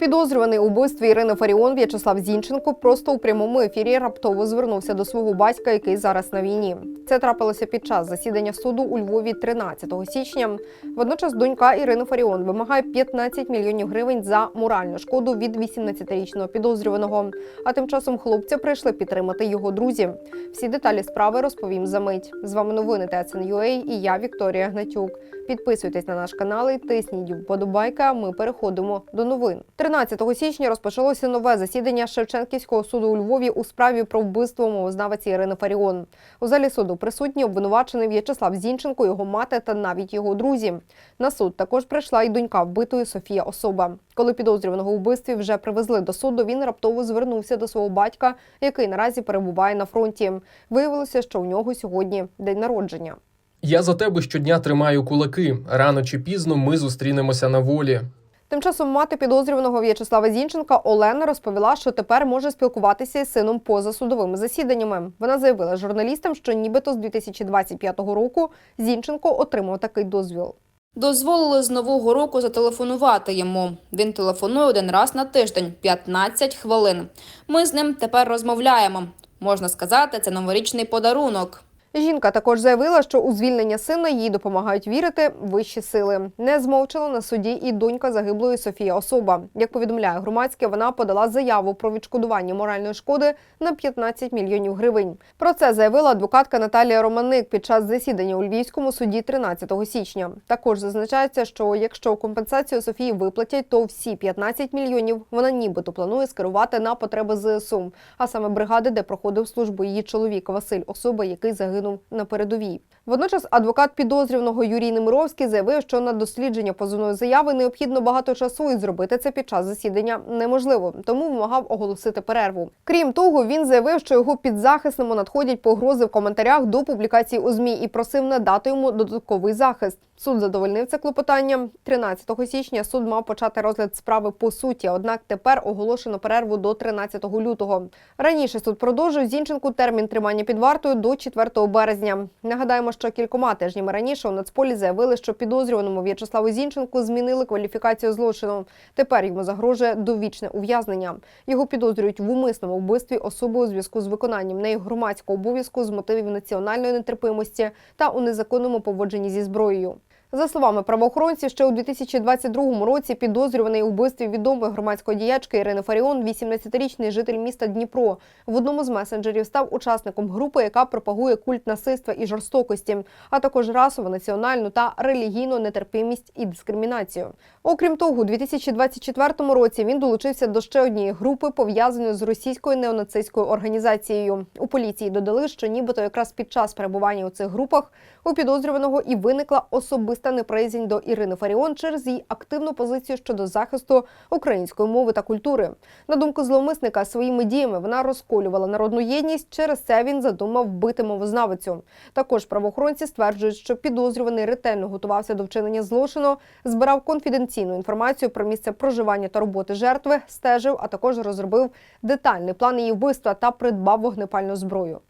Підозрюваний у вбивстві Ірини Фаріон В'ячеслав Зінченко просто у прямому ефірі раптово звернувся до свого батька, який зараз на війні. Це трапилося під час засідання суду у Львові 13 січня. Водночас донька Ірини Фаріон вимагає 15 мільйонів гривень за моральну шкоду від 18-річного підозрюваного. А тим часом хлопця прийшли підтримати його друзі. Всі деталі справи розповім за мить. З вами новини ТСНЮА і я Вікторія Гнатюк. Підписуйтесь на наш канал і тисніть вподобайка. Ми переходимо до новин. 13 січня розпочалося нове засідання Шевченківського суду у Львові у справі про вбивство мовознавиці Ірини Фаріон. У залі суду присутні обвинувачений В'ячеслав Зінченко, його мати та навіть його друзі. На суд також прийшла й донька вбитої Софія Особа. Коли підозрюваного вбивстві вже привезли до суду, він раптово звернувся до свого батька, який наразі перебуває на фронті. Виявилося, що у нього сьогодні день народження. Я за тебе щодня тримаю кулаки. Рано чи пізно ми зустрінемося на волі. Тим часом мати підозрюваного В'ячеслава Зінченка Олена розповіла, що тепер може спілкуватися із сином поза судовими засіданнями. Вона заявила журналістам, що нібито з 2025 року Зінченко отримав такий дозвіл. Дозволили з нового року зателефонувати йому. Він телефонує один раз на тиждень 15 хвилин. Ми з ним тепер розмовляємо. Можна сказати, це новорічний подарунок. Жінка також заявила, що у звільнення сина їй допомагають вірити вищі сили. Не змовчала на суді і донька загиблої Софія Особа. Як повідомляє громадське, вона подала заяву про відшкодування моральної шкоди на 15 мільйонів гривень. Про це заявила адвокатка Наталія Романик під час засідання у Львівському суді 13 січня. Також зазначається, що якщо компенсацію Софії виплатять, то всі 15 мільйонів вона нібито планує скерувати на потреби ЗСУ, а саме бригади, де проходив службу її чоловік Василь Особа, який загинув на передовій. Водночас адвокат підозрюваного Юрій Немировський заявив, що на дослідження позовної заяви необхідно багато часу, і зробити це під час засідання неможливо, тому вимагав оголосити перерву. Крім того, він заявив, що його підзахисному надходять погрози в коментарях до публікації у змі і просив надати йому додатковий захист. Суд задовольнив це клопотання. 13 січня суд мав почати розгляд справи по суті. Однак тепер оголошено перерву до 13 лютого. Раніше суд продовжив Зінченку термін тримання під вартою до 4 березня. Нагадаємо, що кількома тижнями раніше у Нацполі заявили, що підозрюваному В'ячеславу Зінченку змінили кваліфікацію злочину. Тепер йому загрожує довічне ув'язнення. Його підозрюють в умисному вбивстві особи у зв'язку з виконанням неї громадського обов'язку з мотивів національної нетерпимості та у незаконному поводженні зі зброєю. За словами правоохоронців, ще у 2022 році підозрюваний у вбивстві відомої громадської діячки Ірини Фаріон, 18-річний житель міста Дніпро, в одному з месенджерів став учасником групи, яка пропагує культ насильства і жорстокості, а також расову, національну та релігійну нетерпимість і дискримінацію. Окрім того, у 2024 році він долучився до ще однієї групи, пов'язаної з російською неонацистською організацією. У поліції додали, що нібито якраз під час перебування у цих групах у підозрюваного і виникла особиста неприязнь до Ірини Фаріон через її активну позицію щодо захисту української мови та культури. На думку зловмисника, своїми діями вона розколювала народну єдність. Через це він задумав вбити мовознавицю. Також правоохоронці стверджують, що підозрюваний ретельно готувався до вчинення злочину, збирав конфіденційну інформацію про місце проживання та роботи жертви, стежив, а також розробив детальний план її вбивства та придбав вогнепальну зброю.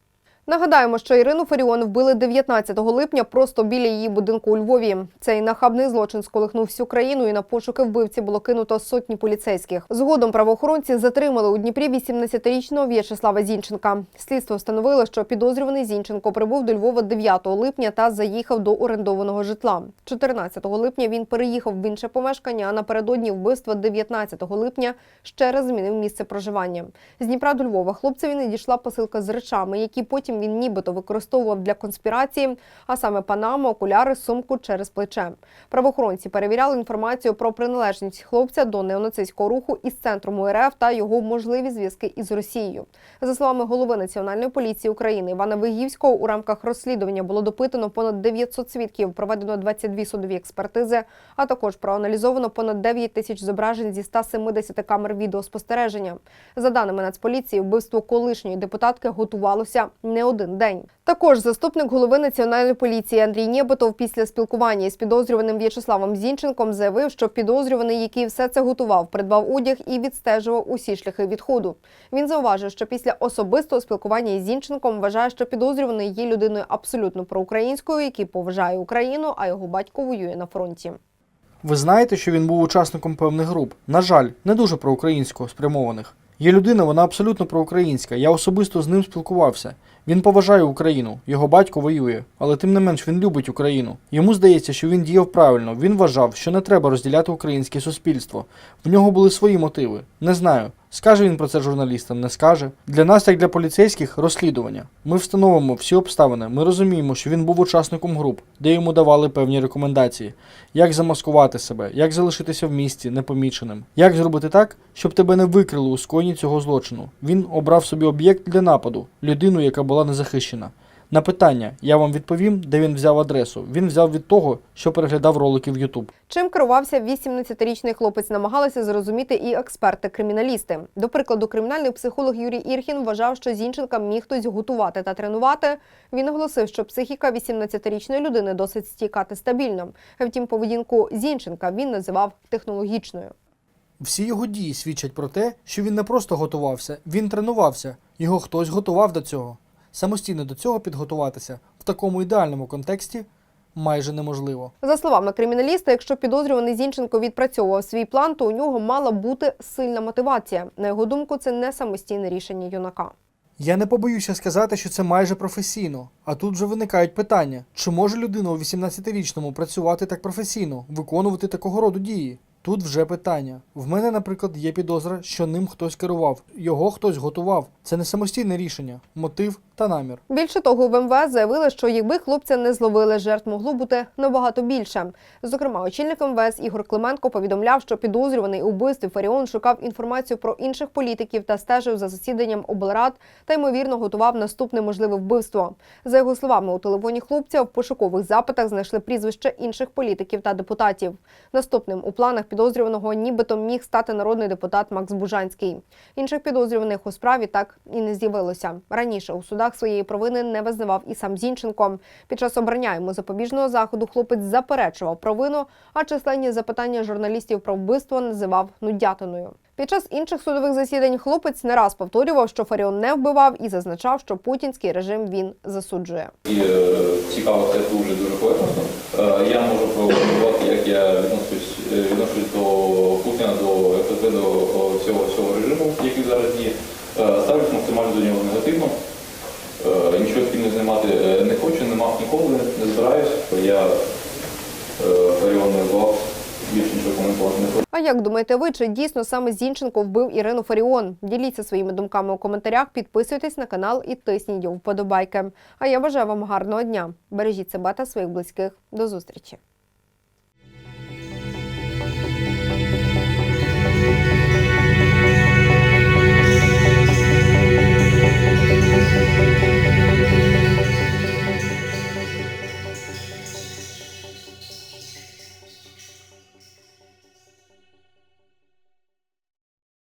Нагадаємо, що Ірину Фаріон вбили 19 липня просто біля її будинку у Львові. Цей нахабний злочин сколихнув всю країну, і на пошуки вбивці було кинуто сотні поліцейських. Згодом правоохоронці затримали у Дніпрі 18-річного В'ячеслава Зінченка. Слідство встановило, що підозрюваний Зінченко прибув до Львова 9 липня та заїхав до орендованого житла. 14 липня він переїхав в інше помешкання, а напередодні вбивства 19 липня ще раз змінив місце проживання. З Дніпра до Львова хлопцеві надійшла посилка з речами, які потім він нібито використовував для конспірації, а саме панаму, окуляри, сумку через плече. Правоохоронці перевіряли інформацію про приналежність хлопця до неонацистського руху із центром УРФ та його можливі зв'язки із Росією. За словами голови Національної поліції України Івана Вигівського, у рамках розслідування було допитано понад 900 свідків, проведено 22 судові експертизи, а також проаналізовано понад 9 тисяч зображень зі 170 камер відеоспостереження. За даними Нацполіції, вбивство колишньої депутатки готувалося не один день. Також заступник голови національної поліції Андрій Нєботов після спілкування із підозрюваним В'ячеславом Зінченком заявив, що підозрюваний, який все це готував, придбав одяг і відстежував усі шляхи відходу. Він зауважив, що після особистого спілкування із Зінченком вважає, що підозрюваний є людиною абсолютно проукраїнською, який поважає Україну, а його батько воює на фронті. Ви знаєте, що він був учасником певних груп. На жаль, не дуже проукраїнсько спрямованих. Є людина, вона абсолютно проукраїнська. Я особисто з ним спілкувався. Він поважає Україну, його батько воює, але тим не менш він любить Україну. Йому здається, що він діяв правильно. Він вважав, що не треба розділяти українське суспільство. В нього були свої мотиви. Не знаю. Скаже він про це журналістам, не скаже. Для нас, як для поліцейських, розслідування. Ми встановимо всі обставини. Ми розуміємо, що він був учасником груп, де йому давали певні рекомендації, як замаскувати себе, як залишитися в місті непоміченим, як зробити так, щоб тебе не викрили у скоєнні цього злочину. Він обрав собі об'єкт для нападу, людину, яка була незахищена. На питання я вам відповім, де він взяв адресу. Він взяв від того, що переглядав ролики в YouTube. Чим керувався 18-річний хлопець, намагалися зрозуміти і експерти-криміналісти. До прикладу, кримінальний психолог Юрій Ірхін вважав, що Зінченка міг хтось готувати та тренувати. Він оголосив, що психіка 18-річної людини досить стійка та стабільна. Втім, поведінку Зінченка він називав технологічною. Всі його дії свідчать про те, що він не просто готувався, він тренувався. Його хтось готував до цього. Самостійно до цього підготуватися в такому ідеальному контексті майже неможливо. За словами криміналіста, якщо підозрюваний Зінченко відпрацьовував свій план, то у нього мала бути сильна мотивація. На його думку, це не самостійне рішення юнака. Я не побоюся сказати, що це майже професійно. А тут вже виникають питання: чи може людина у 18-річному працювати так професійно, виконувати такого роду дії? Тут вже питання. В мене, наприклад, є підозра, що ним хтось керував, його хтось готував. Це не самостійне рішення, мотив та намір. Більше того, в МВС заявили, що якби хлопця не зловили, жертв могло бути набагато більше. Зокрема, очільник МВС Ігор Клименко повідомляв, що підозрюваний у вбивстві Фаріон шукав інформацію про інших політиків та стежив за засіданням облрад та ймовірно готував наступне можливе вбивство. За його словами, у телефоні хлопця в пошукових запитах знайшли прізвище інших політиків та депутатів. Наступним у планах підозрюваного нібито міг стати народний депутат Макс Бужанський. Інших підозрюваних у справі так і не з'явилося. Раніше у судах своєї провини не визнавав і сам Зінченко. Під час обрання йому запобіжного заходу хлопець заперечував провину, а численні запитання журналістів про вбивство називав нудятиною. Під час інших судових засідань хлопець не раз повторював, що Фаріон не вбивав і зазначав, що путінський режим він засуджує. І е, цікаво це дуже дуже поверхностно. Е, я можу прокоментувати, як я відношусь, е, відношусь до Путіна, до ФСБ, до цього, цього режиму, який зараз. Е, ставлюсь максимально до нього негативно. Нічого спільно знімати е, не хочу, не мав ніколи, не збираюсь. Я е, Фаріон більше нічого не хочу. А як думаєте ви, чи дійсно саме Зінченко вбив Ірину Фаріон? Діліться своїми думками у коментарях, підписуйтесь на канал і тисніть його вподобайки. А я бажаю вам гарного дня. Бережіть себе та своїх близьких. До зустрічі!